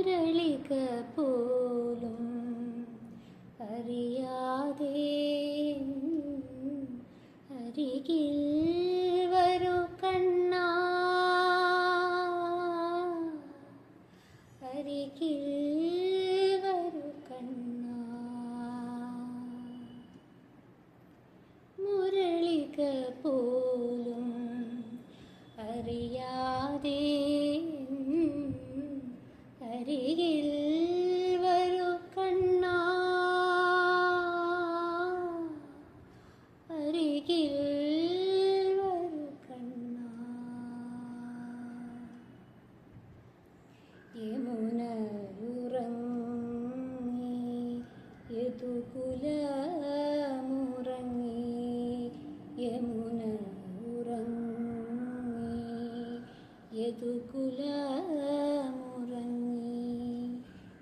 മുരളിക പോലും അറിയാതെ അരികിൽ വരൂ കണ്ണ. അരികിൽ യമുന ഉറങ്ങി യദുകുലമുറങ്ങി യമുന ഉറങ്ങി യദുകുലമുറങ്ങി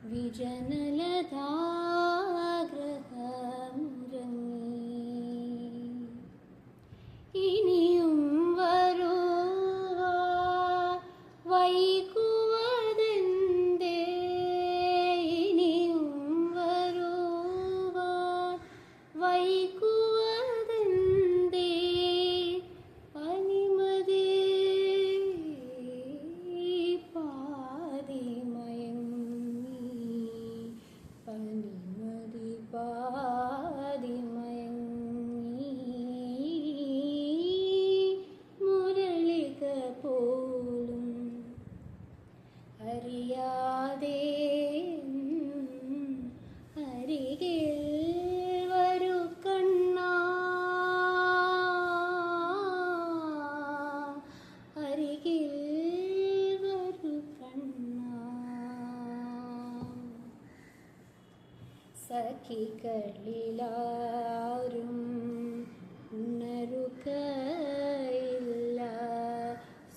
വിജനലതാഗ്രഹമുറങ്ങി സഖികളിലാരും ഉണരുകയില്ല.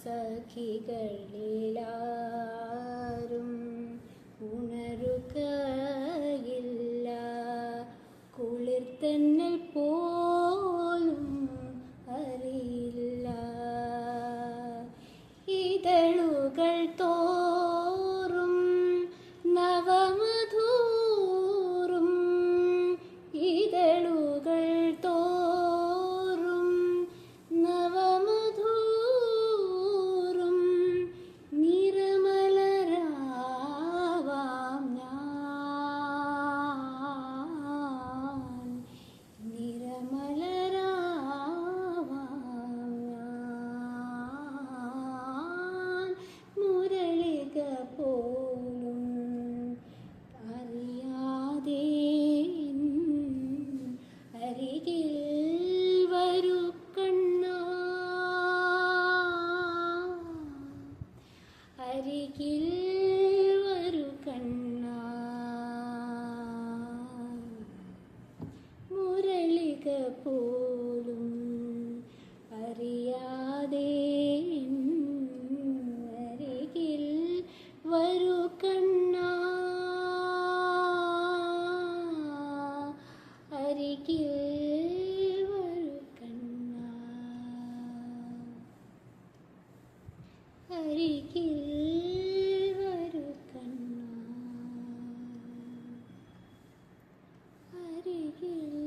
സഖികളിലാരും ഉണരുകയില്ല. കുളിർത്തന്നൽ പോലും അറിയില്ല. ഇതളുകൾ തോറും അരികിൽ വരൂ കണ്ണ. മുരളിക പോലും അറിയാതെ അരികിൽ വരു കണ്ണ. അരികിൽ അരികിൽ Hmm.